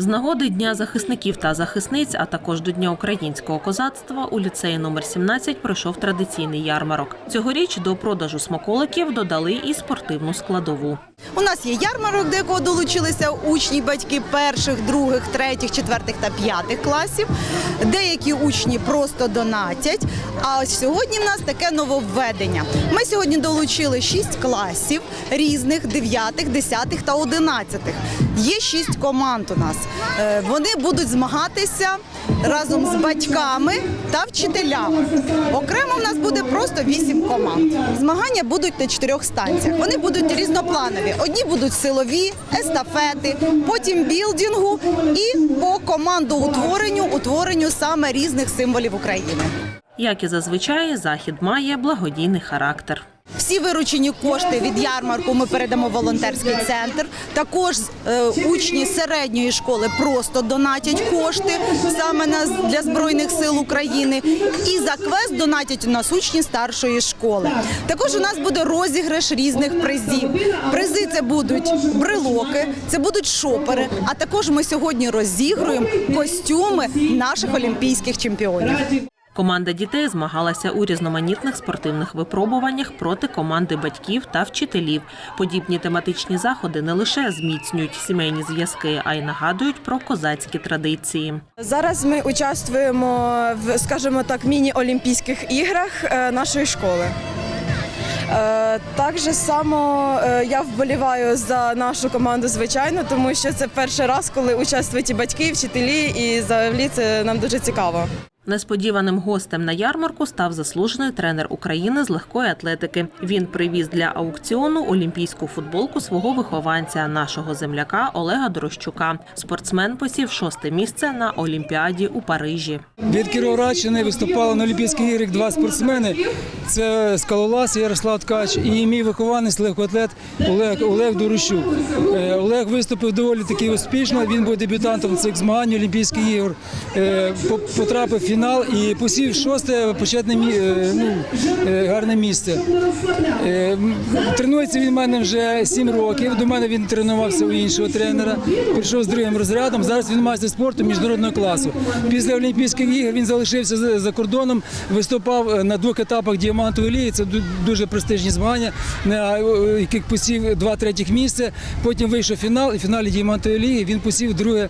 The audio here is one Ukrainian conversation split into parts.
З нагоди Дня захисників та захисниць, а також до Дня українського козацтва у ліцеї номер 17 пройшов традиційний ярмарок. Цьогоріч до продажу смаколиків додали і спортивну складову. У нас є ярмарок, до якого долучилися учні, батьки перших, других, третіх, четвертих та п'ятих класів. Деякі учні просто донатять. А ось сьогодні в нас таке нововведення. Ми сьогодні долучили шість класів різних дев'ятих, десятих та одинадцятих. Є шість команд у нас. Е, Вони будуть змагатися разом з батьками та вчителями. Окремо в нас буде просто вісім команд. Змагання будуть на чотирьох станціях. Вони будуть різнопланові. Одні будуть силові, естафети, потім білдингу і по командоутворенню, утворенню саме різних символів України. Як і зазвичай, захід має благодійний характер. Всі виручені кошти від ярмарку ми передамо в волонтерський центр. Також е, учні середньої школи просто донатять кошти саме для збройних сил України. І за квест донатять у нас учні старшої школи. Також у нас буде розіграш різних призів. Призи це будуть брелоки, це будуть шопери. А також ми сьогодні розігруємо костюми наших олімпійських чемпіонів. Команда дітей змагалася у різноманітних спортивних випробуваннях проти команди батьків та вчителів. Подібні тематичні заходи не лише зміцнюють сімейні зв'язки, а й нагадують про козацькі традиції. Зараз ми участвуємо в, скажімо так, міні-олімпійських іграх е, нашої школи. Е, Так же само е, я вболіваю за нашу команду, звичайно, тому що це перший раз, коли участвують і батьки, і вчителі, і взагалі це нам дуже цікаво. Несподіваним гостем на ярмарку став заслужений тренер України з легкої атлетики. Він привіз для аукціону олімпійську футболку свого вихованця, нашого земляка Олега Дорощука. Спортсмен посів шосте місце на Олімпіаді у Парижі. Від Кіровоградщини виступали на Олімпійських іграх два спортсмени. Це скалолаз Ярослав Ткач і мій вихованець легкоатлет Олег, Олег Дорощук. Е, Олег виступив доволі таки успішно. Він був дебютантом цих змагань Олімпійських ігор. Е, Потрапив фінал і посів шосте почетне е, ну, е, гарне місце. Е, Тренується він в мене вже сім років. До мене він тренувався у іншого тренера. Прийшов з другим розрядом. Зараз він майстер спорту міжнародного класу. Після Олімпійських ігор він залишився за кордоном, виступав на двох етапах діамантової ліги. Це дуже престижні змагання, на яких посів два третіх місця. Потім вийшов фінал, і в фіналі діамантової ліги він посів друге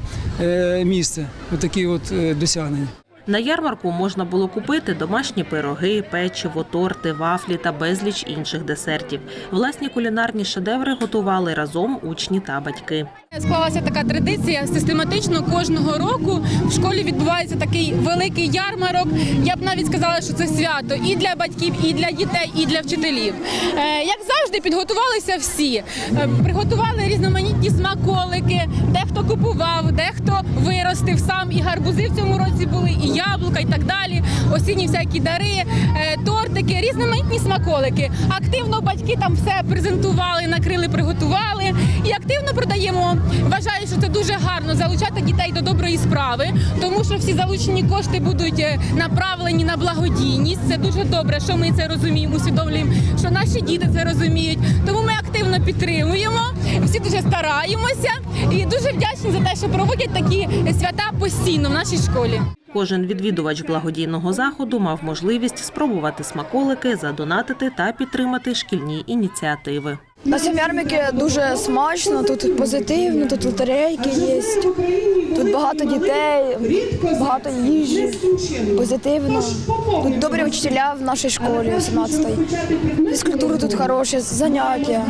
місце. Отакі от досягнення. На ярмарку можна було купити домашні пироги, печиво, торти, вафлі та безліч інших десертів. Власні кулінарні шедеври готували разом учні та батьки. Склалася така традиція. Систематично кожного року в школі відбувається такий великий ярмарок. Я б навіть сказала, що це свято і для батьків, і для дітей, і для вчителів. Е, Як завжди, підготувалися всі. Е, Приготували різноманітні смаколики. Дехто купував, дехто І гарбузи в цьому році були, і яблука, і так далі. Осінні всякі дари, е, тортики, різноманітні смаколики. Активно батьки там все презентували, накрили, приготували і активно продаємо. Вважаю, що це дуже гарно залучати дітей до доброї справи, тому що всі залучені кошти будуть е, направлені на благодійність. Це дуже добре, що ми це розуміємо, усвідомлюємо, що наші діти це розуміють. Тому активно підтримуємо, всі дуже стараємося і дуже вдячні за те, що проводять такі свята постійно в нашій школі. Кожен відвідувач благодійного заходу мав можливість спробувати смаколики, задонатити та підтримати шкільні ініціативи. На цьому дуже смачно, тут позитивно, тут лотерейки є, тут багато дітей, багато їжі, позитивно. Тут добрі вчителя в нашій школі 18-ї. Фізкультура тут хороша, заняття.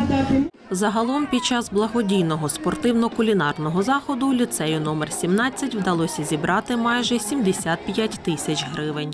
Загалом під час благодійного спортивно-кулінарного заходу ліцею номер 17 вдалося зібрати майже 75 тисяч гривень.